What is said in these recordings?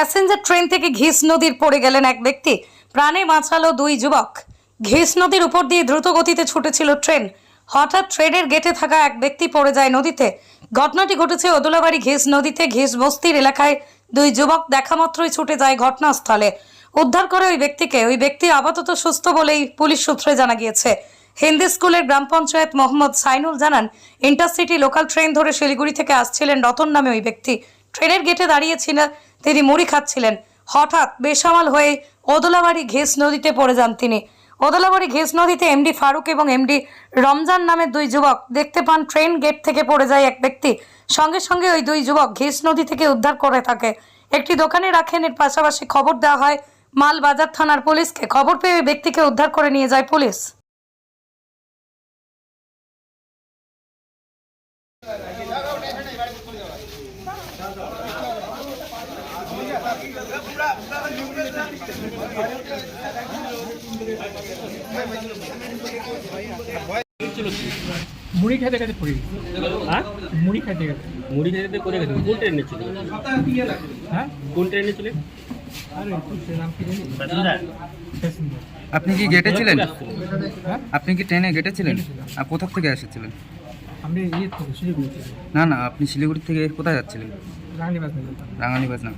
Passenger train থেকে ঘিস নদীর পড়ে গেলেন এক ব্যক্তি। প্রাণে বাঁচালো দুই যুবক। ঘিস নদীর উপর দিয়ে দ্রুত গতিতে ছুটেছিল ট্রেন। হঠাৎ ট্রেনের গেটে থাকা এক ব্যক্তি পড়ে যায় নদীতে। ঘটনাটি ঘটেছে ওদলাবাড়ি ঘিস নদীতে। ঘিস বস্তির এলাকায় দুই যুবক দেখামাত্রই ছুটে যায় ঘটনাস্থলে। উদ্ধার করে ওই ব্যক্তিকে। ওই ব্যক্তি আপাতত সুস্থ বলেই পুলিশ সূত্রে জানা গিয়েছে। হিন্দি স্কুলের গ্রাম পঞ্চায়েত মোহাম্মদ সাইনুল জানান, ইন্টারসিটি লোকাল ট্রেন ধরে শিলিগুড়ি থেকে আসছিলেন রতন নামে ওই ব্যক্তি। ট্রেনের গেটে দাঁড়িয়েছিলেন, তিনি মুড়ি খাচ্ছিলেন। হঠাৎ বেসামাল হয়ে ওদলাবাড়ি ঘেস নদীতে পড়ে যান তিনি। ওদলাবাড়ি ঘেস নদীতে এমডি ফারুক এবং এমডি রমজান নামের দুই যুবক দেখতে পান ট্রেন গেট থেকে পড়ে যায় এক ব্যক্তি। সঙ্গে সঙ্গে ওই দুই যুবক ঘেস নদী থেকে উদ্ধার করে থাকে। একটি দোকানে রাখেন, এর পাশাপাশি খবর দেওয়া হয়, মালবাজার থানার পুলিশকে। খবর পেয়ে ব্যক্তিকে উদ্ধার করে নিয়ে যায় পুলিশ। মুড়ি খেতে খেতে পড়ি হ্যাঁ? মুড়ি খেতে খেতে মুড়ি খেতে করে গেছে। কোন ট্রেনে ছিল হ্যাঁ? কোন ট্রেনে ছিল আরে সে নাম কি জানি? প্যাসেঞ্জার আপনি কি গেটে ছিলেন? হ্যাঁ? আপনি কি ট্রেনে গেটে ছিলেন? আর কোথা থেকে এসেছিলেন? আমি ইয়ে থেকে শিলিগুড়ি থেকে। না না আপনি শিলিগুড়ি থেকে কোথায় যাচ্ছিলেন? রাঙ্গিবাজ নিয়ে না।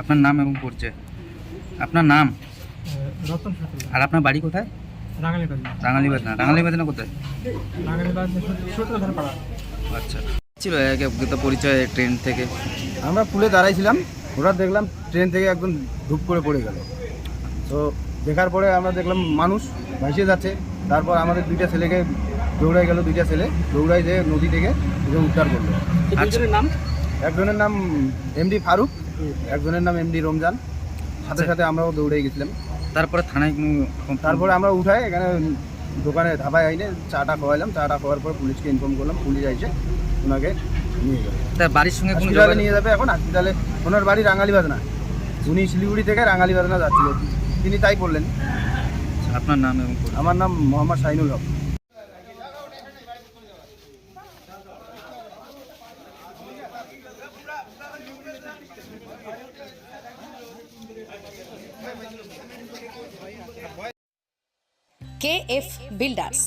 আপনার নাম এবং পরিচয়? আপনার নাম? রতন আর আপনার বাড়ি কোথায়? রাঙ্গালিবাজ রাঙালিবাজ না। রাঙালিবাজ না কোথায়? রাঙ্গালিবাজ পাড়া। আচ্ছা। ছিল এক পরিচয় ট্রেন থেকে। আমরা পুলে দাঁড়াইছিলাম হঠাৎ দেখলাম ট্রেন থেকে একদম ধূপ করে পড়ে গেল। তো দেখার পরে আমরা দেখলাম মানুষ ভাসিয়ে যাচ্ছে তারপর আমাদের দুইটা ছেলেকে দৌড়াই গেল দুইটা ছেলে দৌড়াই যে নদী থেকে দুজন উদ্ধার করল। তো নাম? একজনের নাম এমডি ফারুক একজনের নাম এমডি রমজান। সাথে সাথে আমরাও দৌড়ে গেছিলাম। তারপরে থানায় তারপরে আমরা উঠাই এখানে দোকানে ধাবায় আইনে চাটা খাওয়াইলাম। চাটা খাওয়ার পর পুলিশকে ইনফর্ম করলাম পুলিশ আইসে ওনাকে নিয়ে গেল। তার বাড়ির সঙ্গে হসপিটালে নিয়ে যাবে এখন? হসপিটালে ওনার বাড়ি রাঙালিবাজ না উনি শিলিগুড়ি থেকে রাঙালিবাজ না যাচ্ছিল। তিনি তাই বললেন আপনার নাম এবং আমার নাম Mohammad Shahinul Haque. K F builders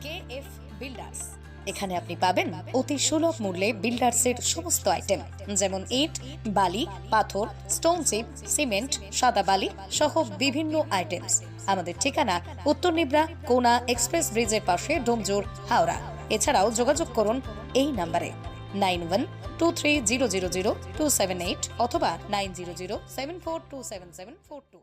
K F builders এখানে আপনি পাবেন অতি সুলভ মূল্যে বিল্ডার্সের সমস্ত আইটেম যেমন ইট, বালি, পাথর স্টোন চিপ সিমেন্ট সাদা বালি সহ বিভিন্ন আইটেমস আমাদের ঠিকানা উত্তর নিবরা কোনা এক্সপ্রেস ব্রিজের পাশে ডোমজোর, হাওড়া। এছাড়াও যোগাযোগ করুন এই নাম্বারে। Nine one two three zero zero zero two seven eight অথবা nine zero zero seven four two seven seven four two